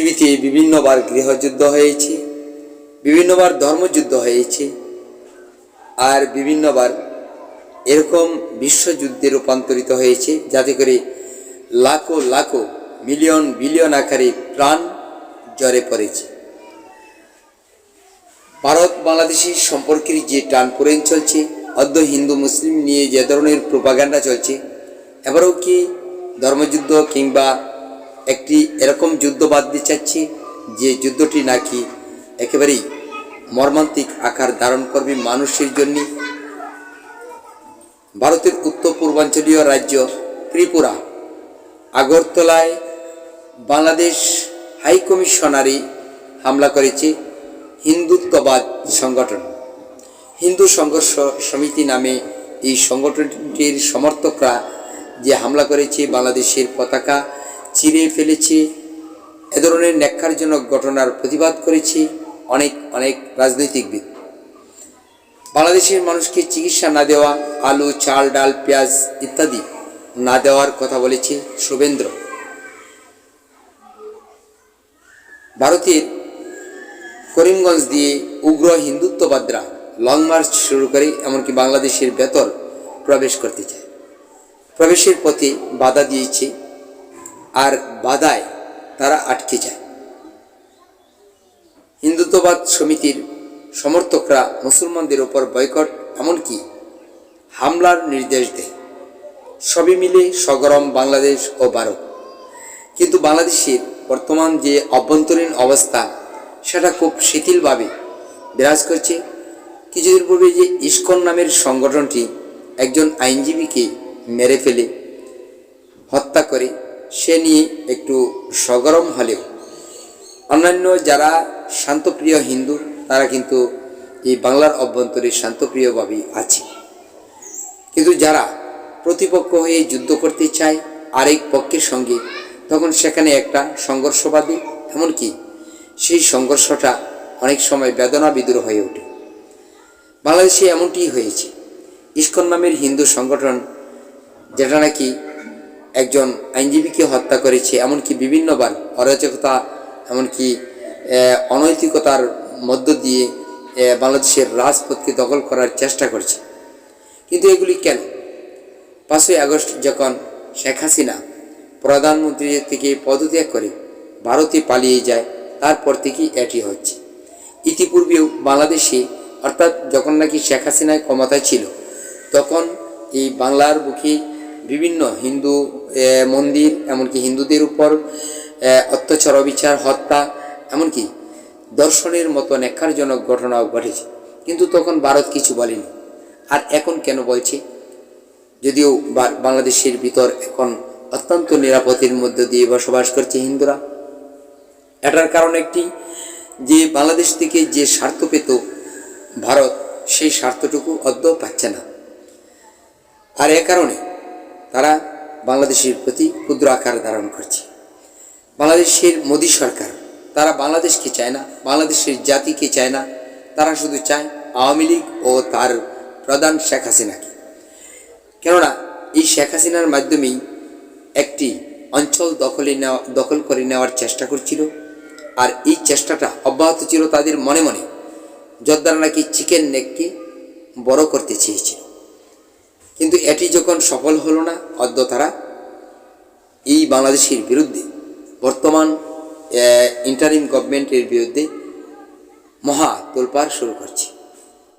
পৃথিবীতে বিভিন্নবার গৃহযুদ্ধ হয়েছে, বিভিন্নবার ধর্মযুদ্ধ হয়েছে, আর বিভিন্নবার এরকম বিশ্বযুদ্ধে রূপান্তরিত হয়েছে, যাতে করে লাখো লাখো মিলিয়ন বিলিয়ন আকারে প্রাণ জ্বরে পড়েছে। ভারত বাংলাদেশের সম্পর্কের যে টানপোড়েন চলছে অদ্য হিন্দু মুসলিম নিয়ে যে ধরনের প্রোপাগান্ডা চলছে, এবারও কি ধর্মযুদ্ধ কিংবা একটি এরকম যুদ্ধ বাঁধতে চাচ্ছে যে যুদ্ধটি নাকি একেবারেই মর্মান্তিক আকার ধারণ করবে মানুষের জন্য। ভারতের উত্তর পূর্বাঞ্চলীয় রাজ্য ত্রিপুরা। আগরতলায় বাংলাদেশ হাই কমিশনারি হামলা করেছে হিন্দুত্ববাদ সংগঠন। হিন্দু সংঘর্ষ সমিতি নামে এই সংগঠনটির সমর্থকরা যে হামলা করেছে বাংলাদেশের পতাকা চিরে ফেলেছে। এ ধরনের ন্যাক্কারজনক ঘটনার প্রতিবাদ করেছে অনেক অনেক রাজনৈতিকবিদ। বাংলাদেশের মানুষকে চিকিৎসা না দেওয়া, আলু, চাল, ডাল, পেঁয়াজ ইত্যাদি না দেওয়ার কথা বলেছে শুভেন্দ্র। ভারতের করিমগঞ্জ দিয়ে উগ্র হিন্দুত্ববাদরা লং মার্চ শুরু করে এমনকি বাংলাদেশের ভেতর প্রবেশ করতে চায়। প্রবেশের পথে বাধা দিয়েছে আর বাধায় তারা আটকে যায়। হিন্দুত্ববাদ সমিতির সমর্থকরা মুসলমানদের ওপর বয়কট, এমনকি হামলার নির্দেশ দেয়। সবই মিলে সগরম বাংলাদেশ ও ভারত। কিন্তু বাংলাদেশের বর্তমান যে অভ্যন্তরীণ অবস্থা, সেটা খুব শিথিলভাবে বিরাজ করছে। কিছুদিন পূর্বে যে ইস্কন নামের সংগঠনটি একজন আইনজীবীকে মেরে ফেলে, হত্যা করে সে নিয়ে একটু সগরম হলেও। অন্যান্য যারা শান্তপ্রিয় হিন্দু, তারা কিন্তু এই বাংলার অভ্যন্তরে শান্তপ্রিয়ভাবেই আছে। কিন্তু যারা প্রতিপক্ষ হয়ে যুদ্ধ করতে চায় আরেক পক্ষের সঙ্গে, তখন সেখানে একটা সংঘর্ষবাদী, এমনকি সেই সংঘর্ষটা অনেক সময় বেদনা বিদুর হয়ে ওঠে। বাংলাদেশে এমনটি হয়েছে। ইস্কন নামের হিন্দু সংগঠন, যেটা নাকি একজন আইনজীবীকে হত্যা করেছে, এমনকি বিভিন্নবার অরাজকতা, এমনকি অনৈতিকতার মধ্য দিয়ে বাংলাদেশের রাজপথকে দখল করার চেষ্টা করছে। কিন্তু এগুলি কেন? পাঁচই আগস্ট যখন শেখ হাসিনা প্রধানমন্ত্রী থেকে পদত্যাগ করে ভারতে পালিয়ে যায়, তারপর থেকেই এটি হচ্ছে। ইতিপূর্বেও বাংলাদেশে, অর্থাৎ যখন নাকি শেখ হাসিনায় ক্ষমতায় ছিল, তখন এই বাংলার বুকে বিভিন্ন হিন্দু মন্দির, এমনকি হিন্দুদের উপর অত্যাচার, অবিচার, হত্যা, এমনকি দর্শনের মতো ন্যাক্কারজনক ঘটনাও ঘটেছে। কিন্তু তখন ভারত কিছু বলেনি। আর এখন কেন বলছে? যদিও বাংলাদেশের ভিতর এখন অত্যন্ত নিরাপত্তের মধ্য দিয়ে বসবাস করছে হিন্দুরা। এটার কারণ একটি, যে বাংলাদেশ থেকে যে স্বার্থ পেত ভারত, সেই স্বার্থটুকু অদ্য পাচ্ছে না। আর এ কারণে তারা বাংলাদেশের প্রতি ক্ষুদ্র আকার ধারণ করছে। বাংলাদেশের মোদী সরকার, তারা বাংলাদেশকে চায় না, বাংলাদেশের জাতিকে চায় না, তারা শুধু চায় আওয়ামী লীগ ও তার প্রধান শেখ হাসিনাকে। কেননা, এই শেখ হাসিনার মাধ্যমেই একটি অঞ্চল দখলে নেওয়া, দখল করে নেওয়ার চেষ্টা করছিল। আর এই চেষ্টাটা অব্যাহত ছিল তাদের মনে মনে। যদ্বারা নাকি চিকেন নেককে বড় করতে চেয়েছিল। কিন্তু এটি যখন সফল হলো না অদ্য তারা এই বাংলাদেশের বিরুদ্ধে, বর্তমান ইন্টারিম গভর্নমেন্টের বিরুদ্ধে মহা তোলপাড় শুরু করছে।